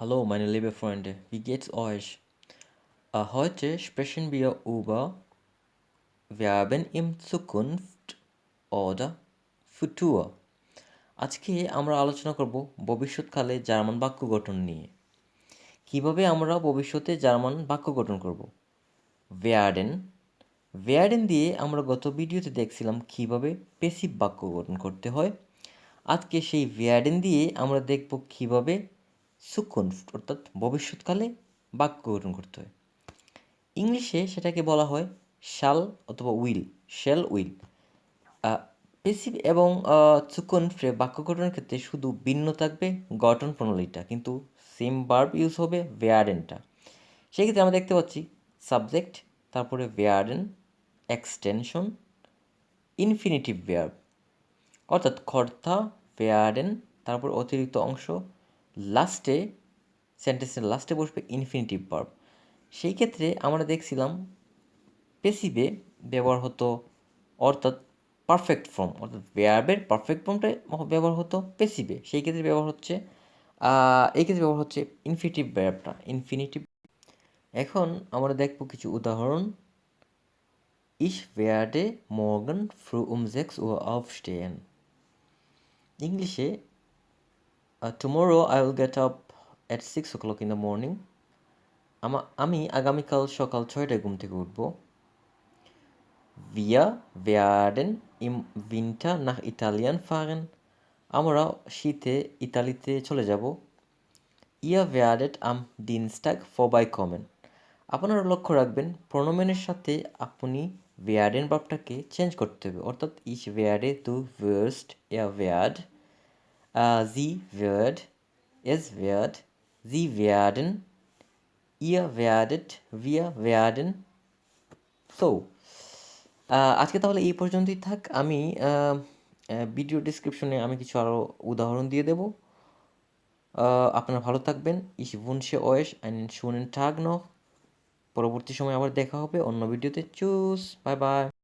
Hallo, meine liebe Freunde, wie geht's euch? Äh, heute sprechen wir über Verben im Zukunft oder Futur. আজকে আমরা আলোচনা করব ভবিষ্যৎকালে German বাক্য গঠন নিয়ে। কীভাবে আমরা ভবিষ্যতে জার্মান বাক্য গঠন করব? ভেয়ার্ডেন ভেয়ার্ডেন দিয়ে আমরা গত ভিডিওতে দেখছিলাম কীভাবে পেসিভ বাক্য গঠন করতে হয়। আজকে সেই ভেয়ার্ডেন দিয়ে আমরা দেখব কীভাবে সুকুনফট অর্থাৎ ভবিষ্যৎকালে বাক্য গঠন করতে হয়। ইংলিশে সেটাকে বলা হয় শাল অথবা উইল শেল উইল পেসিভ এবং সুকুনফ্রে বাক্য গঠনের ক্ষেত্রে শুধু ভিন্ন থাকবে গঠন প্রণালীটা, কিন্তু সেম বার্ব ইউজ হবে ভেয়ার্ডেনটা সেক্ষেত্রে আমরা দেখতে পাচ্ছি সাবজেক্ট তারপরে ভেয়ার্ডেন এক্সটেনশন ইনফিনিটিভ ভেয়ার্ব অর্থাৎ কর্তা ভেয়ার্ডেন তারপর অতিরিক্ত অংশ লাস্টে সেন্টেন্সের লাস্টে বসবে ইনফিনিটিভ ভার্ব সেই ক্ষেত্রে আমরা দেখছিলাম পেসিভে ব্যবহার হতো, অর্থাৎ পারফেক্ট ফর্ম অর্থাৎ ভ্যার্বের পারফেক্ট ফর্মটা ব্যবহার হতো পেসিভে সেই ক্ষেত্রে ব্যবহার হচ্ছে এই ক্ষেত্রে ব্যবহার হচ্ছে ইনফিনিটিভ ভ্যার্বটা ইনফিনিটিভ এখন আমরা দেখব কিছু উদাহরণ। Ich werde morgen ফ্রু um 6 Uhr aufstehen. ইংলিশে tomorrow I will get up at six o'clock in the morning আমা আমি আগামীকাল সকাল ছয়টায় ঘুম থেকে উঠব। Wir werden ইম Winter না Italien fahren. আমরা শীতে ইতালিতে চলে যাব। ইয়া Ihr werdet am Dienstag কমেন আপনারা লক্ষ্য রাখবেন প্রণোমেনের সাথে আপনি werden ভাবটাকে চেঞ্জ করতে হবে। অর্থাৎ werde du wirst er werd äh, sie wird, es wird, sie werden, ihr werdet, wir werden. So, আজকে তাহলে এই পর্যন্তই থাক। আমি ভিডিও ডিসক্রিপশনে আমি কিছু আরও উদাহরণ দিয়ে দেব। আপনারা ভালো থাকবেন। ইস wünsche euch einen schönen Tag noch পরবর্তী সময় আবার দেখা হবে অন্য ভিডিওতে চুস বাই বাই